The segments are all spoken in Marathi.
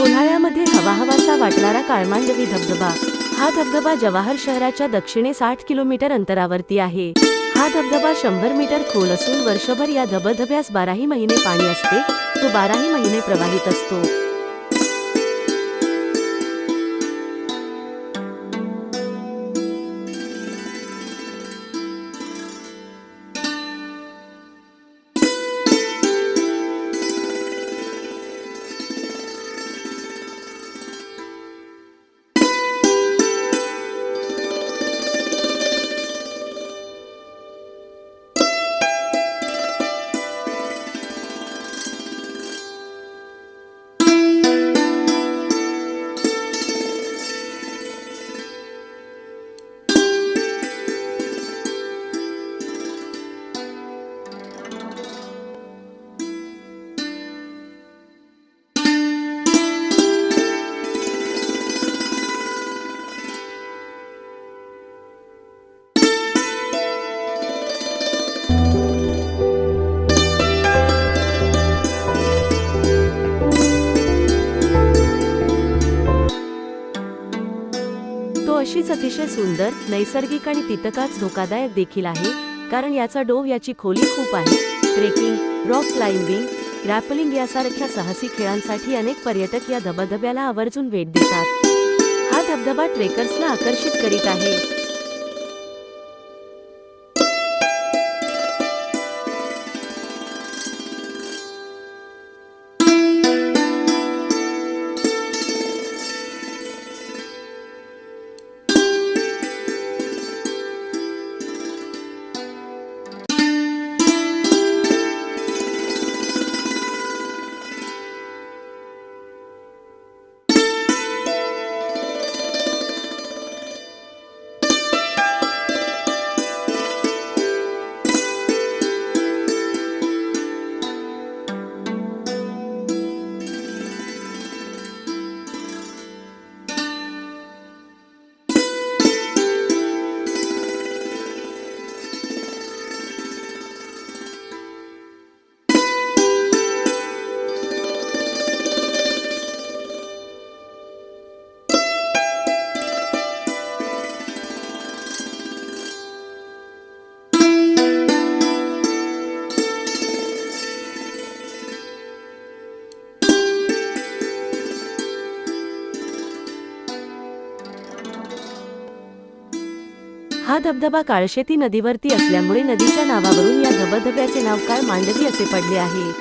उन्हाळ्यामध्ये हवा हवासा वाटणारा काळमांडवी धबधबा. हा धबधबा जवाहर शहराच्या दक्षिणे साठ किलोमीटर अंतरावरती आहे. हा धबधबा शंभर मीटर खोल असून वर्षभर या धबधब्यास बाराही महिने पाणी असते तो बाराही महिने प्रवाहित असतो. तो अशीच अतिशय सुंदर नैसर्गिक आणि तितकाच धोकादायक देखील आहे कारण याचा डोव याची खोली खूप आहे. ट्रेकिंग रॉक क्लाइम्बिंग रॅपलिंग यासारख्या साहसी खेळांसाठी अनेक पर्यटक या धबधब्याला आवर्जून भेट देतात. हा धबधबा ट्रेकर्सला आकर्षित करीत आहे. हा धबधबा काळशेती नदीवरती असल्यामुळे नदीच्या नावावरून या धबधब्याचे नाव काळ मांडवी असे पडले आहे.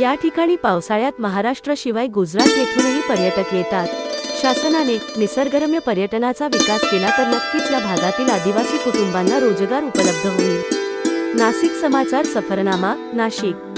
या ठिकाणी पावसाळ्यात महाराष्ट्राशिवाय गुजरात येथूनही पर्यटक येतात. शासनाने निसर्गरम्य पर्यटनाचा विकास केला तर नक्कीच या भागातील आदिवासी कुटुंबांना रोजगार उपलब्ध होईल. नाशिक समाचार सफरनामा नाशिक.